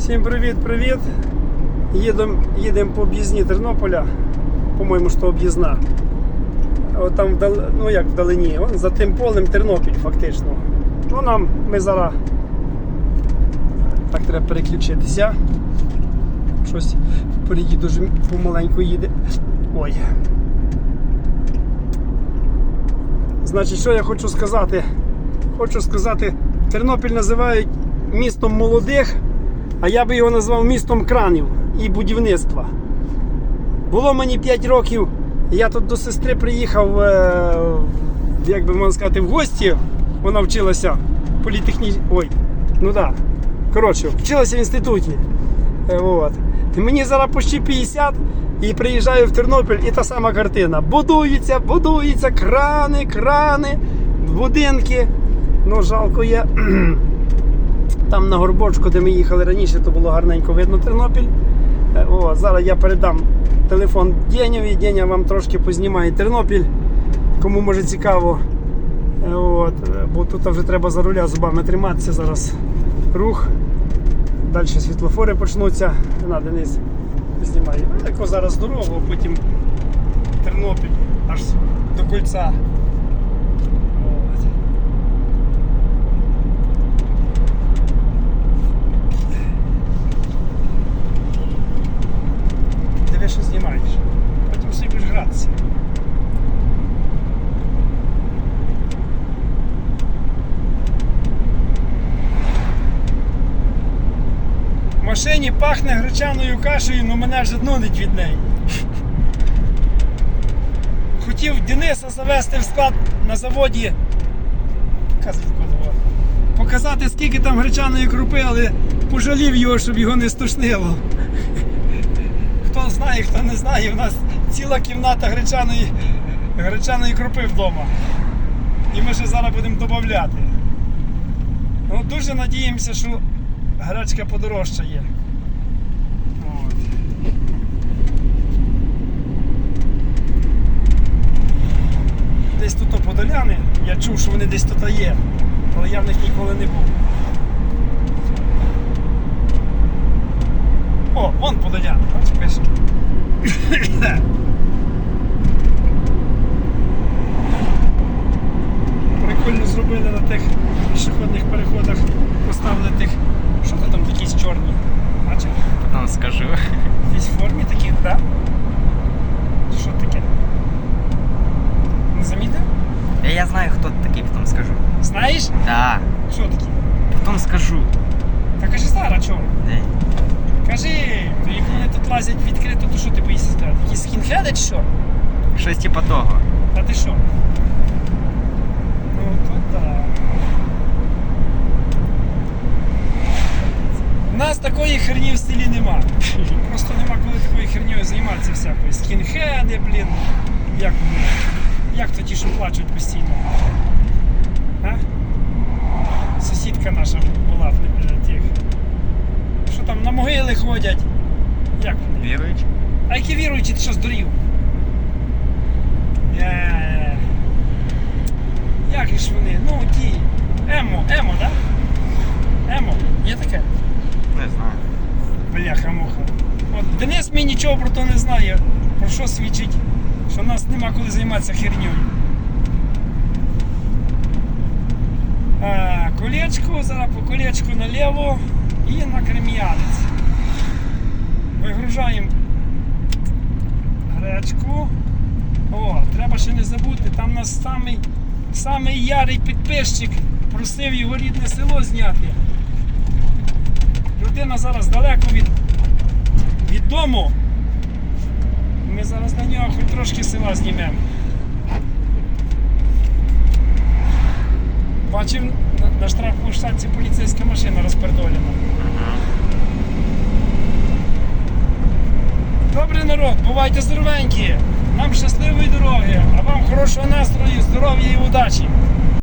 Всім привіт-привіт. Їдемо їдем по об'їзні Тернополя. По-моєму, що об'їзна. Там вдал... ну як вдалині, Вон за тим полем Тернопіль фактично. Ну нам ми зараз так треба переключитися. Щось впереді дуже помаленьку їде. Ой. Значить, що я хочу сказати? Хочу сказати, Тернопіль називають містом молодих, а я би його назвав містом кранів і будівництва. Було мені 5 років, я тут до сестри приїхав, е, як би можна сказати, в гості. Вона вчилася в політехні... Ой, ну. Да. Коротше, вчилася в інституті. Е, От. Мені зараз почти 50 і приїжджаю в Тернопіль і та сама картина. Будуються, будуються, крани, крани, будинки. Ну, жалко є. Там на горбочку, де ми їхали раніше, то було гарненько видно Тернопіль. Е, О, зараз я передам телефон Денєві. Деня вам трошки познімає Тернопіль. Кому може цікаво. Е, От, е, бо тут вже треба за руля зубами триматися зараз. Рух. Далі світлофори почнуться. На, Денис, знімай. Ну, Тако зараз дорогу, а потім Тернопіль аж до кольця. От. Диви, що знімаєш. Потім собі будеш гратися. В машині пахне гречаною кашею, але мене вже нудить від неї. Хотів Дениса завести в склад на заводі. Показати, скільки там гречаної крупи, але пожалів його, щоб його не стошнило. Хто знає, хто не знає, у нас ціла кімната гречаної, гречаної крупи вдома. І ми ще зараз будемо додати. Ну, дуже надіємося, що гречка подорожчає. От. Десь тут подоляни. Я чув, що вони десь тут є, але я в них ніколи не був. Бачив? Ну, скажу. Десь в формі таких, так? Що таке? Не замітив? Я, я знаю, хто ти такий, потім скажу. Знаєш? Да, Що таке? потім скажу. Та кажи зараз, чого? Де? Кажи, то як вони тут лазять відкрито, то що ти боїшся сказати? Якісь скінхеди чи що? Щось типа того. Та ти що? Ну то так. У Нас такої херні в селі нема. Просто нема коли такою хернею займатися всякою. Скінхеди, блін. Як, як то ті, що плачуть постійно? А? Сусідка наша була в тих. Що там на могили ходять? Як вони? Віруючи? А які віруючі, ти що здурів? Е, Як ж вони? Ну ті. Емо, емо, да? Емо, є таке? Не знаю. Бляха-муха. От Денис мені нічого про то не знає. Про що свідчить, що нас нема коли займатися херню. А, колечко, зараз по колечку наліво і на крем'янець. Вигружаємо гречку. О, треба ще не забути, там нас самий, самий ярий підписчик просив його рідне село зняти. Людина зараз далеко від, від дому. Ми зараз на нього хоч трошки села знімемо. Бачив на, на штрафплощадці поліцейська машина розпердолена. Добрий народ, бувайте здоровенькі! Нам щасливої дороги, а вам хорошого настрою, здоров'я і удачі!